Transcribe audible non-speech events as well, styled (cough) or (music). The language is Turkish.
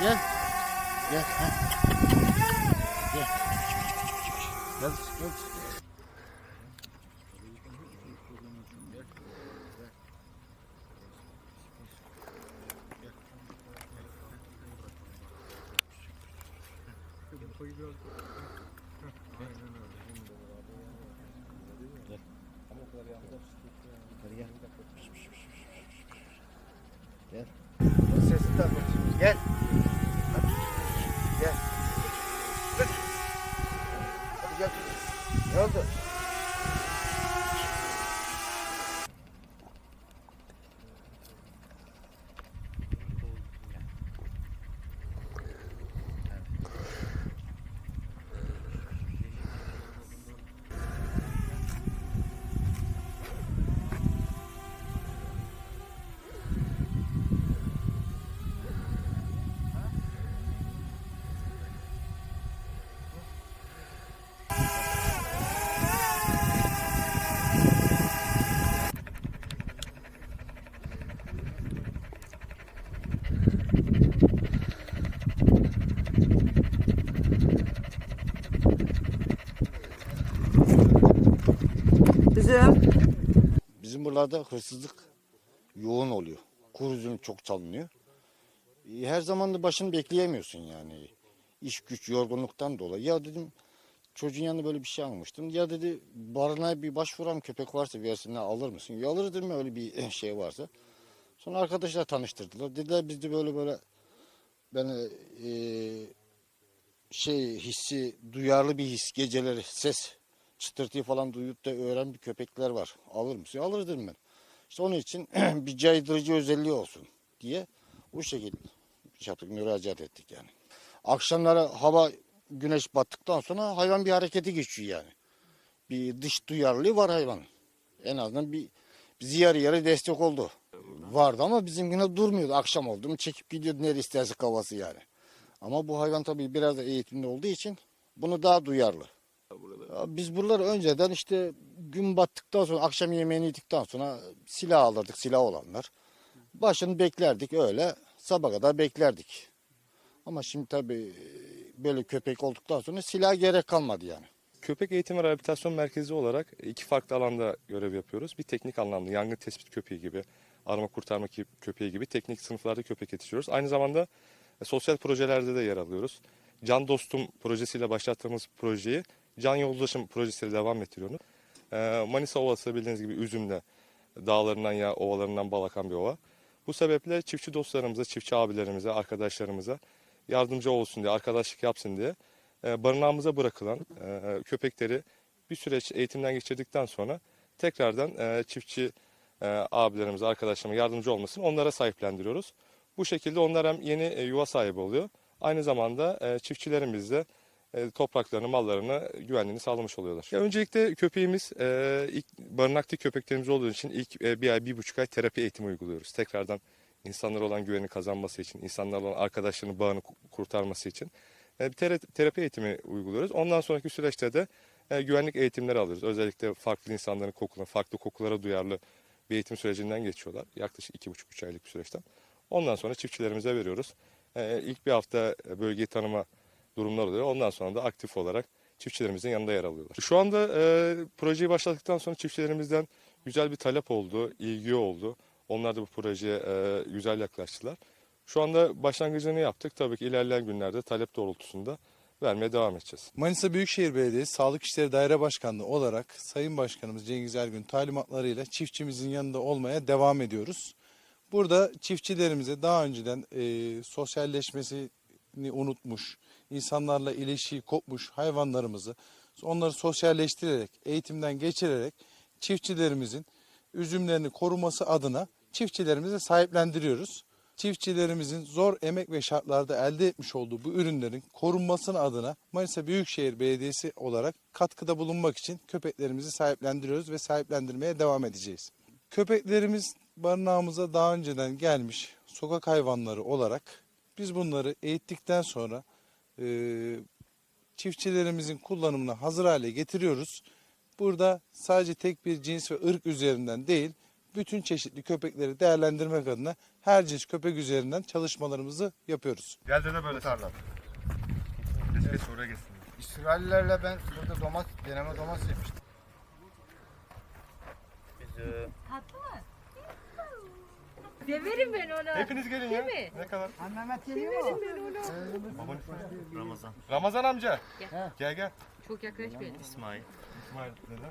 Gel. Gel. Ha. Gel. Gel. Gel. Gel. Sesini de. Gel. Hadi. Gel. Hadi. Hadi gel. Ne oldu? Bizim Bizim buralarda hırsızlık yoğun oluyor. Kuru üzüm çok çalınıyor. E, Her zaman da başını bekleyemiyorsun yani. İş güç yorgunluktan dolayı. Ya dedim çocuğun yanında böyle bir şey almıştım. Ya dedi barınağa bir başvuran köpek varsa versinler alır mısın? Ya alır dedim öyle bir (laughs) şey varsa. Sonra arkadaşlar tanıştırdılar. Dediler bizde böyle böyle ben e, şey hissi duyarlı bir his geceleri ses çıtırtıyı falan duyup da öğren bir köpekler var. Alır mısın? Alır dedim ben. İşte onun için (clears throat) bir caydırıcı özelliği olsun diye bu şekilde yaptık, müracaat ettik yani. Akşamları hava güneş battıktan sonra hayvan bir hareketi geçiyor yani. Bir dış duyarlılığı var hayvan. En azından bir bizi yarı yarı destek oldu. Vardı ama bizimkine durmuyordu. Akşam oldu mu çekip gidiyordu nereye isterse kafası yani. Ama bu hayvan tabii biraz da eğitimli olduğu için bunu daha duyarlı. Biz buraları önceden işte gün battıktan sonra akşam yemeğini yedikten sonra silah alırdık silah olanlar. Başını beklerdik öyle sabah kadar beklerdik. Ama şimdi tabii böyle köpek olduktan sonra silah gerek kalmadı yani. Köpek eğitim ve rehabilitasyon merkezi olarak iki farklı alanda görev yapıyoruz. Bir teknik anlamda yangın tespit köpeği gibi, arama kurtarma köpeği gibi teknik sınıflarda köpek yetiştiriyoruz. Aynı zamanda e, sosyal projelerde de yer alıyoruz. Can Dostum projesiyle başlattığımız projeyi Can Yoldaşım projesiyle devam ettiriyoruz. E, Manisa Ovası bildiğiniz gibi Üzüm'de dağlarından ya ovalarından bal akan bir ova. Bu sebeple çiftçi dostlarımıza, çiftçi abilerimize, arkadaşlarımıza yardımcı olsun diye, arkadaşlık yapsın diye e, barınağımıza bırakılan e, köpekleri bir süreç eğitimden geçirdikten sonra tekrardan e, çiftçi abilerimize, arkadaşlarıma yardımcı olmasını onlara sahiplendiriyoruz. Bu şekilde onlar hem yeni yuva sahibi oluyor. Aynı zamanda e, çiftçilerimiz de topraklarını, mallarını güvenliğini sağlamış oluyorlar. Ya öncelikle köpeğimiz e, ilk barınaktaki köpeklerimiz olduğu için ilk e, bir ay, bir buçuk ay terapi eğitimi uyguluyoruz. Tekrardan insanlara olan güveni kazanması için, insanlarla olan arkadaşlarının bağını ku- kurtarması için e, bir tera- terapi eğitimi uyguluyoruz. Ondan sonraki süreçte de e, güvenlik eğitimleri alıyoruz. Özellikle farklı insanların kokularına, farklı kokulara duyarlı bir eğitim sürecinden geçiyorlar. Yaklaşık iki buçuk üç aylık bir süreçten. Ondan sonra çiftçilerimize veriyoruz. E, ilk bir hafta bölgeyi tanıma durumlar oluyor. Ondan sonra da aktif olarak çiftçilerimizin yanında yer alıyorlar. Şu anda e, projeyi başlattıktan sonra çiftçilerimizden güzel bir talep oldu, ilgi oldu. Onlar da bu projeye e, güzel yaklaştılar. Şu anda başlangıcını yaptık. Tabii ki ilerleyen günlerde talep doğrultusunda vermeye devam edeceğiz. Manisa Büyükşehir Belediyesi Sağlık İşleri Daire Başkanlığı olarak Sayın Başkanımız Cengiz Ergün talimatlarıyla çiftçimizin yanında olmaya devam ediyoruz. Burada çiftçilerimize daha önceden e, sosyalleşmesini unutmuş, insanlarla ilişiği kopmuş hayvanlarımızı onları sosyalleştirerek, eğitimden geçirerek çiftçilerimizin üzümlerini koruması adına çiftçilerimize sahiplendiriyoruz. Çiftçilerimizin zor emek ve şartlarda elde etmiş olduğu bu ürünlerin korunmasını adına Manisa Büyükşehir Belediyesi olarak katkıda bulunmak için köpeklerimizi sahiplendiriyoruz ve sahiplendirmeye devam edeceğiz. Köpeklerimiz barınağımıza daha önceden gelmiş sokak hayvanları olarak biz bunları eğittikten sonra e, çiftçilerimizin kullanımına hazır hale getiriyoruz. Burada sadece tek bir cins ve ırk üzerinden değil, bütün çeşitli köpekleri değerlendirmek adına herces köpek üzerinden çalışmalarımızı yapıyoruz. Gel de böyle tarla. Geç geç oraya geçsin. İsraillerle ben burada domates, deneme domates yapmıştım. Tatlı mı? Severim ben onu. Hepiniz gelin ya. mi? Ne kadar? Mehmet geliyor mu? Babanın ismi? Ramazan. Ramazan amca. Gel. Gel gel. Çok yaklaşmayın. İsmail neden?